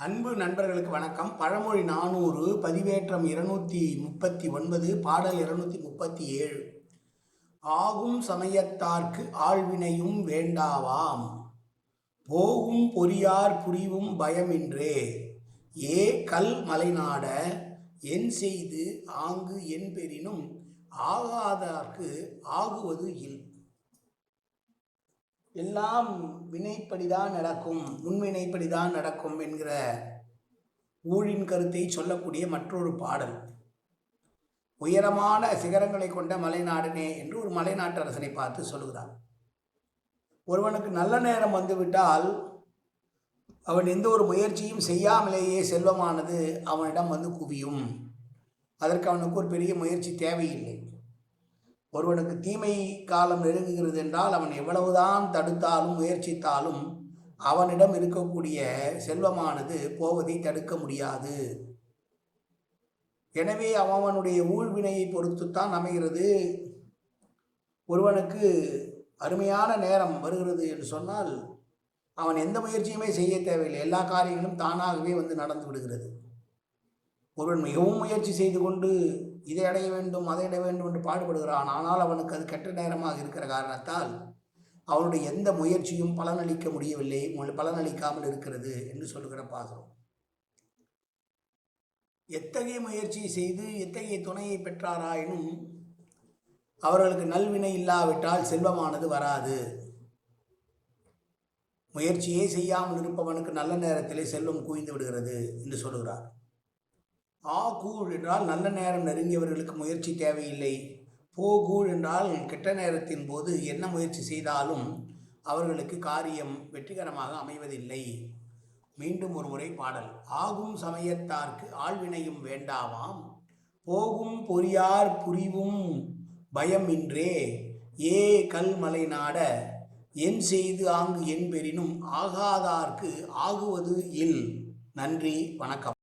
அன்பு நண்பர்களுக்கு வணக்கம். பழமொழி நானூறு பதிவேற்றம் இருநூற்றி முப்பத்தி ஒன்பது பாடல் இருநூற்றி முப்பத்தி ஏழு. ஆகும் சமயத்தார்க்கு ஆழ்வினையும் வேண்டாவாம். போகும் பொறியார் புரிவும் பயமின்றே. ஏ கல் மலைநாட என் செய்து ஆங்கு என் பெறினும் ஆகாதார்க்கு ஆகுவது இல். எல்லாம் வினைப்படிதான் நடக்கும் முன்வினைப்படிதான் நடக்கும் என்கிற ஊழின் கருத்தை சொல்லக்கூடிய மற்றொரு பாடல். உயரமான சிகரங்களை கொண்ட மலைநாடனே என்று ஒரு மலைநாட்டரசனை பார்த்து சொல்லுகிறார் ஒருவனுக்கு நல்ல நேரம் வந்துவிட்டால் அவன் எந்த ஒரு முயற்சியும் செய்யாமலேயே செல்வமானது அவனிடம் வந்து குவியும். அதற்கு அவனுக்கு ஒரு பெரிய முயற்சி தேவையில்லை. ஒருவனுக்கு தீமை காலம் நெருங்குகிறது என்றால் அவன் எவ்வளவுதான் தடுத்தாலும் முயற்சித்தாலும் அவனிடம் இருக்கக்கூடிய செல்வமானது போவதை தடுக்க முடியாது. எனவே அவனுடைய ஊழ்வினையை பொறுத்துத்தான் அமைகிறது. ஒருவனுக்கு அருமையான நேரம் வருகிறது என்று சொன்னால் அவன் எந்த முயற்சியுமே செய்ய தேவையில்லை. எல்லா காரியங்களும் தானாகவே வந்து நடந்து விடுகிறது. ஒருவன் மிகவும் முயற்சி செய்து கொண்டு இதை அடைய வேண்டும் அதை அடைய வேண்டும் என்று பாடுபடுகிறான். ஆனால் அவனுக்கு அது கெட்ட நேரமாக இருக்கிற காரணத்தால் அவனுடைய எந்த முயற்சியும் பலனளிக்க முடியவில்லை பலனளிக்காமல் இருக்கிறது என்று சொல்லுகிற பாசுரம். எத்தகைய முயற்சி செய்து எத்தகைய துணையை பெற்றாராயினும் அவர்களுக்கு நல்வினை இல்லாவிட்டால் செல்வமானது வராது. முயற்சியே செய்யாமல் இருப்பவனுக்கு நல்ல நேரத்திலே செல்வம் குவிந்து விடுகிறது என்று சொல்கிறார் ஆ கூழ் என்றால் நல்ல நேரம் நெருங்கியவர்களுக்கு முயற்சி தேவையில்லை. போகூழ் என்றால் கெட்ட நேரத்தின் போது என்ன முயற்சி செய்தாலும் அவர்களுக்கு காரியம் வெற்றிகரமாக அமைவதில்லை. மீண்டும் ஒரு முறை பாடல். ஆகும் சமயத்தார்க்கு ஆழ்வினையும் வேண்டாவாம் போகும் பொறியார் புரிவும் பயமின்றே. ஏ கல்மலை நாட என் செய்து ஆங்கு என் பெறினும் ஆகாதார்க்கு ஆகுவது இல். நன்றி வணக்கம்.